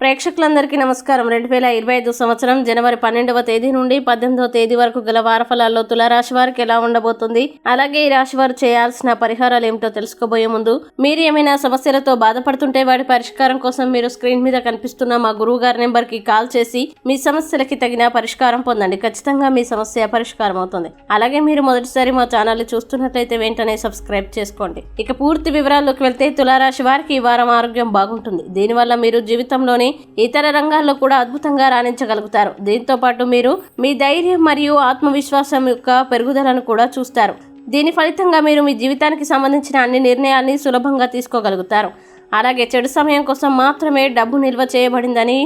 ప్రేక్షకులందరికీ నమస్కారం. రెండు వేల ఇరవై ఐదు సంవత్సరం జనవరి పన్నెండవ తేదీ నుండి పద్దెనిమిదవ తేదీ వరకు గల వారఫలాల్లో తులారాశి వారికి ఎలా ఉండబోతుంది? అలాగే ఈ రాశి వారు చేయాల్సిన పరిహారాలు ఏమిటో తెలుసుకోబోయే ముందు మీరు ఏమైనా సమస్యలతో బాధపడుతుంటే వాటి పరిష్కారం కోసం మీరు స్క్రీన్ మీద కనిపిస్తున్న మా గురువు గారి నెంబర్కి కాల్ చేసి మీ సమస్యలకి తగిన పరిష్కారం పొందండి. ఖచ్చితంగా మీ సమస్య పరిష్కారం అవుతుంది. అలాగే మీరు మొదటిసారి మా ఛానల్ చూస్తున్నట్లయితే వెంటనే సబ్స్క్రైబ్ చేసుకోండి. ఇక పూర్తి వివరాల్లోకి వెళ్తే తులారాశి వారికి ఈ వారం ఆరోగ్యం బాగుంటుంది. దీనివల్ల మీరు జీవితంలోని ఇతర రంగాల్లో కూడా అద్భుతంగా రాణించగలుగుతారు. దీంతో పాటు మీరు మీ ధైర్యం మరియు ఆత్మవిశ్వాసం యొక్క పెరుగుదలను కూడా చూస్తారు. దీని ఫలితంగా మీరు మీ జీవితానికి సంబంధించిన అన్ని నిర్ణయాల్ని సులభంగా తీసుకోగలుగుతారు. అలాగే చెడు సమయం కోసం మాత్రమే డబ్బు నిల్వ చేయబడిందని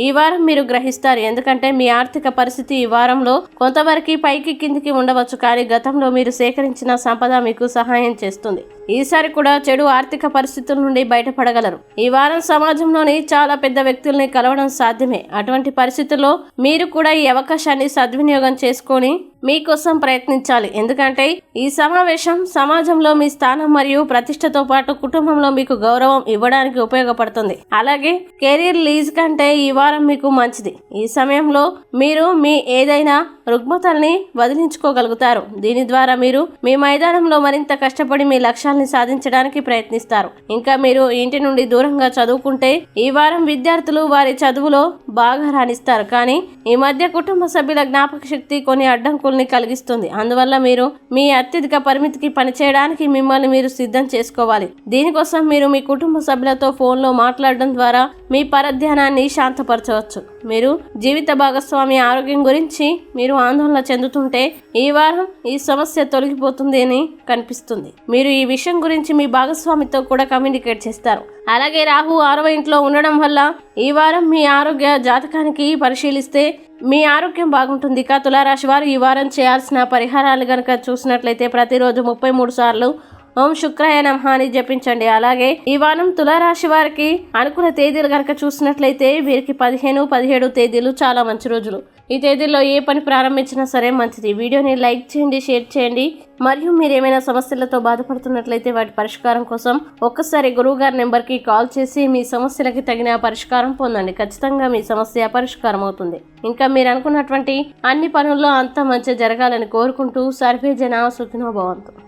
ఈ వారం మీరు గ్రహిస్తారు. ఎందుకంటే మీ ఆర్థిక పరిస్థితి ఈ వారంలో కొంతవరకు పైకి కిందికి ఉండవచ్చు. కానీ గతంలో మీరు సేకరించిన సంపద మీకు సహాయం చేస్తుంది. ఈసారి కూడా చెడు ఆర్థిక పరిస్థితుల నుండి బయటపడగలరు. ఈ వారం సమాజంలోని చాలా పెద్ద వ్యక్తుల్ని కలవడం సాధ్యమే. అటువంటి పరిస్థితుల్లో మీరు కూడా ఈ అవకాశాన్ని సద్వినియోగం చేసుకొని మీకోసం ప్రయత్నించాలి. ఎందుకంటే ఈ సమావేశం సమాజంలో మీ స్థానం మరియు ప్రతిష్టతో పాటు కుటుంబంలో మీకు గౌరవం ఇవ్వడానికి ఉపయోగపడుతుంది. అలాగే కెరీర్ లీజ్ కంటే ఈ వారం మీకు మంచిది. ఈ సమయంలో మీరు మీ ఏదైనా రుగ్మతల్ని వదిలించుకోగలుగుతారు. దీని ద్వారా మీరు మీ మైదానంలో మరింత కష్టపడి మీ లక్ష్యాల్ని సాధించడానికి ప్రయత్నిస్తారు. ఇంకా మీరు ఇంటి నుండి దూరంగా చదువుకుంటే ఈ వారం విద్యార్థులు వారి చదువులో బాగా రాణిస్తారు. కానీ ఈ మధ్య కుటుంబ సభ్యుల జ్ఞాపక శక్తి కొన్ని అడ్డంకుల్ని కలిగిస్తుంది. అందువల్ల మీరు మీ అత్యధిక పరిమితికి పనిచేయడానికి మిమ్మల్ని మీరు సిద్ధం చేసుకోవాలి. దీనికోసం మీరు మీ కుటుంబ సభ్యులతో ఫోన్లో మాట్లాడడం ద్వారా మీ పరధ్యానాన్ని శాంతపరచవచ్చు. మీరు జీవిత భాగస్వామి ఆరోగ్యం గురించి మీరు ఆందోళన చెందుతుంటే ఈ వారం ఈ సమస్య తొలగిపోతుంది అని కనిపిస్తుంది. మీరు ఈ విషయం గురించి మీ భాగస్వామితో కూడా కమ్యూనికేట్ చేస్తారు. అలాగే రాహు ఆరవ ఇంట్లో ఉండడం వల్ల ఈ వారం మీ ఆరోగ్య జాతకానికి పరిశీలిస్తే మీ ఆరోగ్యం బాగుంటుంది. ఇక తులారాశి వారు ఈ వారం చేయాల్సిన పరిహారాలు కనుక చూసినట్లయితే ప్రతిరోజు ముప్పై మూడు సార్లు ఓం శుక్రాయ నమః అని జపించండి. అలాగే ఈ వారం తులారాశి వారికి అనుకున్న తేదీలు కనుక చూసినట్లయితే వీరికి పదిహేను పదిహేడు తేదీలు చాలా మంచి రోజులు. ఈ తేదీల్లో ఏ పని ప్రారంభించినా సరే మంచిది. వీడియోని లైక్ చేయండి షేర్ చేయండి. మరియు మీరు ఏమైనా సమస్యలతో బాధపడుతున్నట్లయితే వాటి పరిష్కారం కోసం ఒక్కసారి గురువు గారి నెంబర్కి కాల్ చేసి మీ సమస్యలకి తగిన పరిష్కారం పొందండి. ఖచ్చితంగా మీ సమస్య పరిష్కారం అవుతుంది ఇంకా మీరు అనుకున్నటువంటి అన్ని పనుల్లో అంతా మంచి జరగాలని కోరుకుంటూ సర్వే జన సుఖినోభవంతు